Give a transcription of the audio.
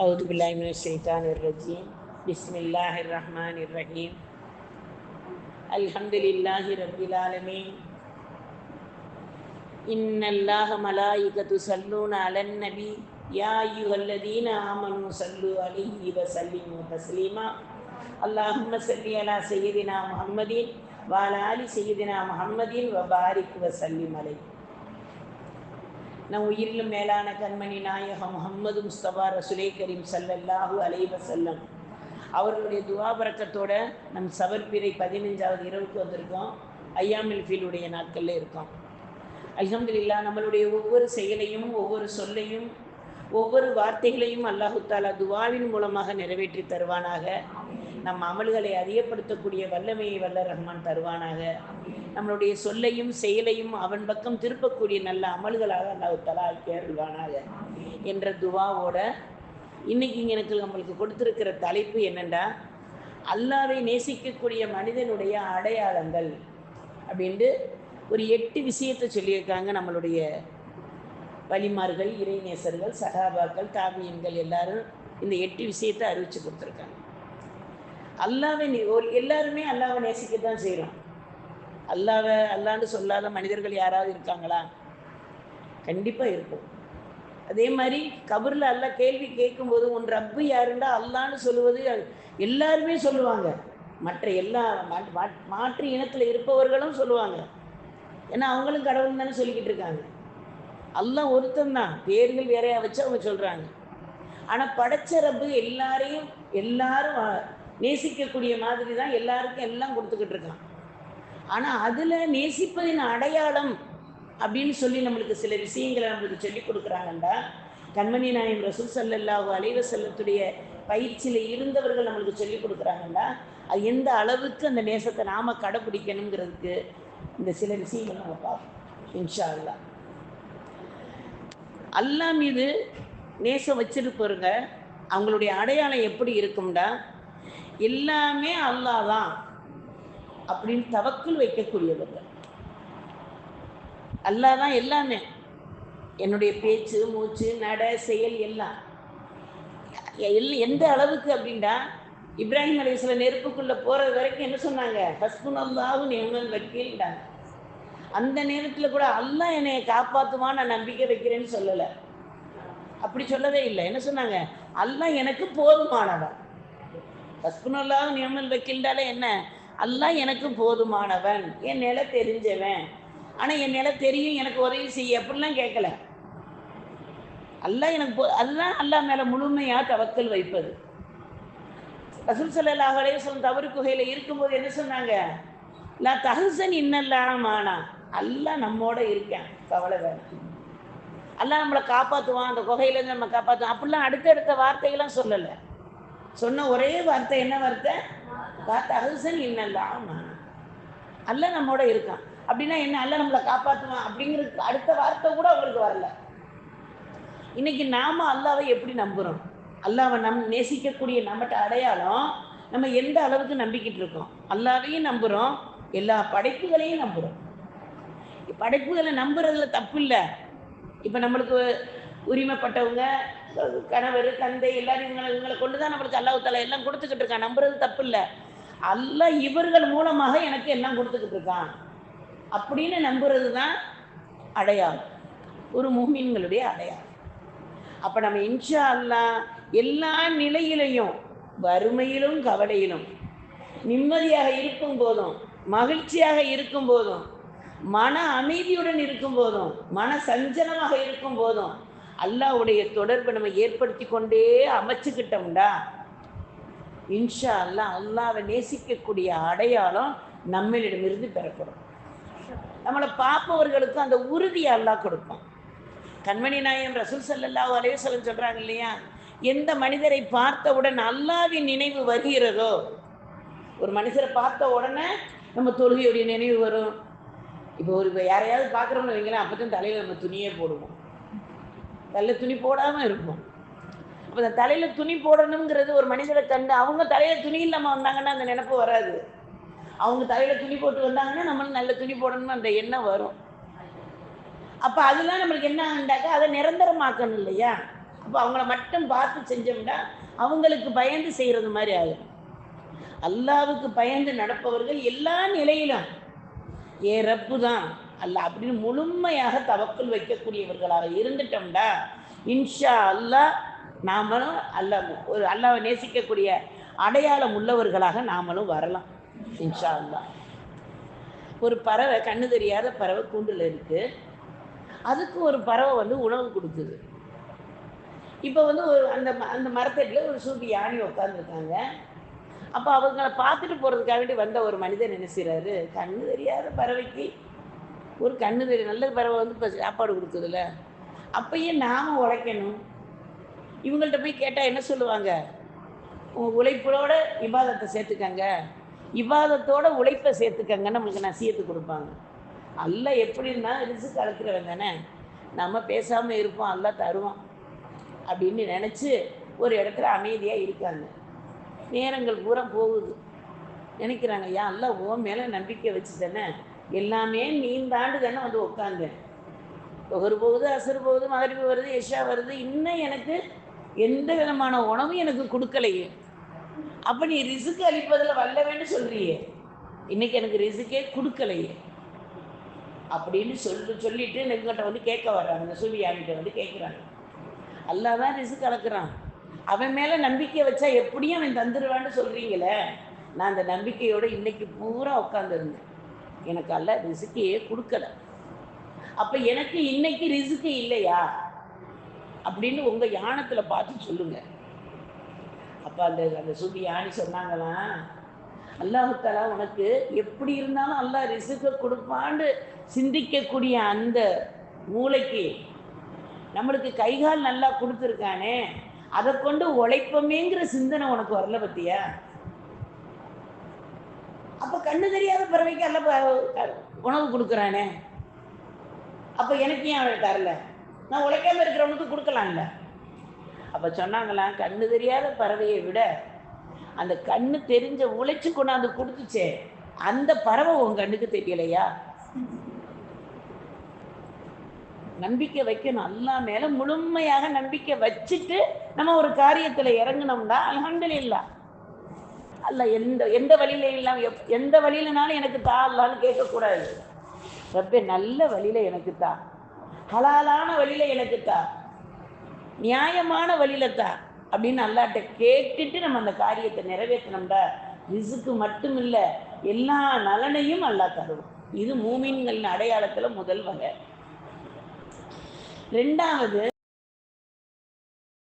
أعوذ بالله من الشيطان الرجيم بسم الله الرحمن الرحيم الحمد لله رب العالمين إن الله ملائكة يصلون على النبي يا أيها الذين آمنوا صلوا عليه وسلموا تسليما اللهم صل على سيدنا محمد وعلى آل سيدنا محمد وبارك وسلم عليه நம் உயிரிலும் மேலான கண்மணி நாயகம் முகமது முஸ்தபா ரசுலே கரீம் சல்லல்லாஹு அலைவ செல்லம் அவர்களுடைய துவாபரக்கத்தோட நம் சவர்பிறை பதினஞ்சாவது இரவுக்கு வந்திருக்கோம். ஐயாமில் ஃபீலுடைய நாட்களில் இருக்கோம். அலமதுல்லா நம்மளுடைய ஒவ்வொரு செயலையும் ஒவ்வொரு சொல்லையும் ஒவ்வொரு வார்த்தைகளையும் அல்லாஹு தாலா துவாவின் மூலமாக நிறைவேற்றி தருவானாக. நம் அமல்களை அதிகப்படுத்தக்கூடிய வல்லமையை வல்ல ரஹ்மான் தருவானாக. நம்மளுடைய சொல்லையும் செயலையும் அவன் பக்கம் திருப்பக்கூடிய நல்ல அமல்களாக அல்லாஹு தலா அருள்வானாக என்ற துவாவோட இன்னைக்கு எனக்கு நம்மளுக்கு கொடுத்துருக்கிற தலைப்பு என்னென்னா அல்லாவை நேசிக்கக்கூடிய மனிதனுடைய அடையாளங்கள் அப்படின்ட்டு ஒரு எட்டு விஷயத்தை சொல்லியிருக்காங்க நம்மளுடைய வலிமார்கள் இறைநேசர்கள் சகாபாக்கள் தாபியன்கள் எல்லாரும் இந்த எட்டு விஷயத்தை அறிவிச்சு கொடுத்துருக்காங்க. அல்லாவை ஒரு எல்லாருமே அல்லாவை நேசிக்க தான் செய்கிறோம் அல்லாவை அல்லான்னு சொல்லாத மனிதர்கள் யாராவது இருக்காங்களா? கண்டிப்பாக இருக்கும். அதே மாதிரி கபரில் அல்லாஹ் கேள்வி கேட்கும்போது உன் ரப்பு யாருண்டா? அல்லான்னு சொல்லுவது எல்லாருமே சொல்லுவாங்க. மற்ற எல்லா மாற்று இனத்தில் இருப்பவர்களும் சொல்லுவாங்க. ஏன்னா அவங்களும் கடவுள் தானே சொல்லிக்கிட்டு இருக்காங்க. எல்லாம் ஒருத்தன் தான். பேர்கள் வேறையா வச்சு அவங்க சொல்கிறாங்க ஆனால் படைச்ச ரப்பு எல்லாரையும் எல்லாரும் நேசிக்கக்கூடிய மாதிரி தான் எல்லாருக்கும் எல்லாம் கொடுத்துக்கிட்டு இருக்கான். ஆனால் அதில் நேசிப்பதின் அடையாளம் அப்படின்னு சொல்லி நம்மளுக்கு சில விஷயங்களை நம்மளுக்கு சொல்லி கொடுக்குறாங்கண்டா கண்மணி நாயம் ரசூல் சல்லல்லாஹு அலைவ செல்லத்துடைய பயிற்சியில் இருந்தவர்கள் நம்மளுக்கு சொல்லி கொடுக்குறாங்கண்டா அது எந்த அளவுக்கு அந்த நேசத்தை நாம் கடைப்பிடிக்கணுங்கிறதுக்கு இந்த சில விஷயங்கள் நம்ம பார்ப்போம் இன்ஷா அல்லா அல்லா மீது நேசம் வச்சிருப்பவருங்க அவங்களுடைய அடையாளம் எப்படி இருக்கும்டா எல்லாமே அல்லாஹ் தான் அப்படின்னு தவக்குள் வைக்கக்கூடியவர்கள். அல்லாஹ் தான் எல்லாமே. என்னுடைய பேச்சு மூச்சு நட செயல் எல்லாம். எல் எந்த அளவுக்கு அப்படின்டா இப்ராஹிம் அலைஹிஸ்ஸல நெருப்புக்குள்ளே போகிறது வரைக்கும் என்ன சொன்னாங்க? ஹஸ்புன் அல்லாவும் நியமன் வக்கீல்டாங்க அந்த நேரத்தில் கூட அல்லாஹ் என்னை காப்பாற்றுவான் நான் நம்பிக்கை வைக்கிறேன்னு சொல்லலை. அப்படி சொல்லவே இல்லை. என்ன சொன்னாங்க? அல்லாஹ் எனக்கு போதுமானவன். ஹஸ்புனல்லாவும் நியமன் வக்கீல்டாலே என்ன? அல்லாஹ் எனக்கு போதுமானவன். என் நிலை தெரிஞ்சவன். ஆனால் என் நிலை தெரியும் எனக்கு உதவி செய்ய. அப்படிலாம் கேட்கல. அல்லாஹ் எனக்கு போ அல்லா அல்லாஹ் மேலே முழுமையாக தவக்கல் வைப்பது. ரசூல் ஸல்லல்லாஹு அலைஹி தவறு குகையில் இருக்கும்போது என்ன சொன்னாங்க? நான் தஹசன் இன்னல்லாமானா அல்லாஹ் நம்மோட இருக்கேன். கவலை வேணாம். அல்லாஹ் நம்மளை காப்பாற்றுவான் அந்த குகையிலேருந்து நம்ம காப்பாற்றுவான் அப்படிலாம் அடுத்தடுத்த வார்த்தைகள்லாம் சொல்லலை. சொன்ன ஒரே வார்த்தை என்ன வார்த்தை? லா தஹசன் இன்னல்லாமானா அல்லாஹ் நம்மோட இருக்கான். அப்படின்னா என்ன? அல்ல நம்மளை காப்பாற்றுவான் அப்படிங்கிறது அடுத்த வார்த்தை கூட அவங்களுக்கு வரல. இன்னைக்கு நாம அல்லாவை எப்படி நம்புறோம்? அல்லாவை நம் நேசிக்கக்கூடிய நம்மகிட்ட அடையாளம் நம்ம எந்த அளவுக்கு நம்பிக்கிட்டு இருக்கோம்? அல்லாவையும் நம்புகிறோம் எல்லா படைப்புகளையும் நம்புகிறோம் படைப்புகளை நம்புறதுல தப்பு இல்லை. இப்போ நம்மளுக்கு உரிமைப்பட்டவங்க கணவர் தந்தை எல்லாரும் இவங்களை இவங்களை கொண்டு தான் நம்மளுக்கு அல்லாஹ் எல்லாம் கொடுத்துக்கிட்டு இருக்கான். நம்புறது தப்பு இல்லை அல்ல இவர்கள் மூலமாக எனக்கு எல்லாம் கொடுத்துக்கிட்டு இருக்கான். அப்படின்னு நம்புறது தான் அடையாளம். ஒரு மூமின்களுடைய அடையாளம். அப்போ நம்ம இன்ஷா அல்லா எல்லா நிலையிலையும் வறுமையிலும் கவலையிலும் நிம்மதியாக இருக்கும் போதும் மகிழ்ச்சியாக இருக்கும் போதும் மன அமைதியுடன் இருக்கும் போதும் மன சஞ்சலமாக இருக்கும் போதும் அல்லாஹ்வுடைய தொடர்பை நம்ம ஏற்படுத்தி கொண்டே அமைச்சுக்கிட்டோம்டா. இன்ஷா அல்லாஹ் அல்லாவை நேசிக்கக்கூடிய அடையாளம் நம்மளிடமிருந்து பெறப்படும். நம்மளை பார்ப்பவர்களுக்கும் அந்த உறுதியை அல்லாஹ் கொடுப்போம் கண்மணி நாயம் ரசூல் ஸல்லல்லாஹு அலைஹி சொல்ல சொல்கிறாங்க இல்லையா? எந்த மனிதரை பார்த்தவுடன் அல்லாவின் நினைவு வருகிறதோ ஒரு மனுஷரை பார்த்த உடனே நம்ம தொழுகையுடைய நினைவு வரும். இப்போ ஒரு யாரையாவது பார்க்குறோம்னு வைங்களேன் அப்போ தான் தலையில் நம்ம துணியே போடுவோம். தலையில் துணி போடாமல் இருக்கும். அப்போ அந்த தலையில் துணி போடணுங்கிறது ஒரு மனிதரை கண்டு அவங்க தலையில் துணி இல்லாமல் வந்தாங்கன்னா அந்த நினப்பு வராது. அவங்க தலையில் துணி போட்டு வந்தாங்கன்னா நம்மளும் நல்ல துணி போடணும்னு அந்த எண்ணம் வரும். அப்போ அதெல்லாம் நம்மளுக்கு என்ன ஆகுண்டாக்கா அதை நிரந்தரமாக்கணும் இல்லையா? அப்போ அவங்கள மட்டும் பார்த்து செஞ்சோம்னா அவங்களுக்கு பயந்து செய்கிறது மாதிரி ஆகும் அல்லாவுக்கு பயந்து நடப்பவர்கள் எல்லா நிலையிலும் ஏ ரப்பு தான் அல்ல அப்படின்னு முழுமையாக தவக்குள் வைக்கக்கூடியவர்களாக இருந்துட்டோம்டா. இன்ஷா அல்லாஹ் நாமளும் அல்ல ஒரு அல்லாவை நேசிக்கக்கூடிய அடையாளம் உள்ளவர்களாக நாமளும் வரலாம் இன்ஷா அல்லாஹ் ஒரு பறவை கண்ணு தெரியாத பறவை கூண்டில் இருக்குது அதுக்கு ஒரு பறவை வந்து உணவு கொடுக்குது. இப்போ வந்து ஒரு அந்த ம- அந்த மரத்தடியில் ஒரு சூப்பி யானை உட்காந்துருக்காங்க அப்போ அவங்கள பார்த்துட்டு போகிறதுக்காக வேண்டி வந்த ஒரு மனிதன் என்ன செய்கிறாரு கண்ணு தெரியாத பறவைக்கு ஒரு கண்ணு தெரியும். நல்ல பறவை வந்து இப்போ சாப்பாடு கொடுக்குதுல்ல. அப்பயே நாம உழைக்கணும். இவங்கள்ட்ட போய் கேட்டால் என்ன சொல்லுவாங்க? உங்கள் உழைப்போட விவாதத்தை சேர்த்துக்கங்க. விவாதத்தோட உழைப்பை சேர்த்துக்கங்கன்னு நம்மளுக்கு நசியத்து கொடுப்பாங்க. அல்ல எப்படின்னா ரிசு கலக்கிறவன் தானே. நம்ம பேசாமல் இருப்போம் அல்ல தருவான் அப்படின்னு நினச்சி ஒரு இடத்துல அமைதியாக இருக்காங்க. நேரங்கள் பூரா போகுது. நினைக்கிறாங்க ஏன் அல்ல ஓ மேலே நம்பிக்கை வச்சு தானே எல்லாமே நீந்தாண்டு தானே வந்து உட்காந்தேன் ஒவ்வொரு போகுது அசர் போகுது மகரிப்பு வருது எஷா வருது. இன்னும் எனக்கு எந்த விதமான உணவும் எனக்கு கொடுக்கலையே. அப்போ நீ ரிசுக்கு அளிப்பதில் வல்லவேன்னு சொல்கிறியே இன்னைக்கு எனக்கு ரிசுக்கே கொடுக்கலையே. அப்படின்னு சொல்லி சொல்லிட்டு எங்கிட்ட வந்து கேட்க வர்றாங்க இந்த வந்து கேட்குறாங்க அல்லா தான் ரிசுக்கு கலக்குறான் அவன் மேலே நம்பிக்கை வச்சா எப்படியும் அவன் தந்துடுவான்னு சொல்கிறீங்களே நான் அந்த நம்பிக்கையோடு இன்னைக்கு பூரா உட்காந்துருந்தேன் எனக்கு அல்ல ரிசுக்கையே கொடுக்கல. அப்போ எனக்கு இன்னைக்கு ரிசுக்கு இல்லையா? அப்படின்னு உங்கள் யானத்தில் பார்த்து சொல்லுங்க. அப்போ அந்த அந்த சுபி யானி சொன்னாங்களாம் அல்லாஹுத்தாலா உனக்கு எப்படி இருந்தாலும் அல்லா ரிசுக்கை கொடுப்பான்னு சிந்திக்கக்கூடிய அந்த மூளைக்கு நம்மளுக்கு கைகால் நல்லா கொடுத்துருக்கானே அதை கொண்டு உழைப்பமேங்கிற சிந்தனை உனக்கு வரல பத்தியா? அப்போ கண்ணு தெரியாத பறவைக்கு அல்ல ப- உணவு கொடுக்குறானே? அப்போ எனக்கு ஏன் அவள் தரல? நான் உழைக்காம இருக்கிறவனுக்கு கொடுக்கலாம்ல? அப்போ சொன்னாங்களாம் கண்ணு தெரியாத பறவையை விட அந்த கண்ணு தெரிஞ்ச உழைச்சி கொண்டாந்து கொடுத்துச்சே அந்த பறவை உன் கண்ணுக்கு தெரியலையா? நம்பிக்கை வைக்கணும். அல்லா மேல முழுமையாக நம்பிக்கை வச்சுட்டு நம்ம ஒரு காரியத்துல இறங்கினோம்னா இல்லை அல்ல எந்த எந்த வழியில இல்லாம எப்- எந்த வழியிலனாலும் எனக்கு தா அல்லான்னு கேட்கக்கூடாது. ரப்பே நல்ல வழியில எனக்கு தா. ஹலாலான வழியில எனக்கு தா. நியாயமான வழியில தா. அப்படின்னு அல்லாட்ட கேட்டுட்டு நம்ம அந்த காரியத்தை நிறைவேற்றினோம்டா ரிசுக்கு மட்டும் இல்லை எல்லா நலனையும் அல்லா தருவோம் இது மூமின்களின் அடையாளத்துல முதல் வகை. ரெண்டாவது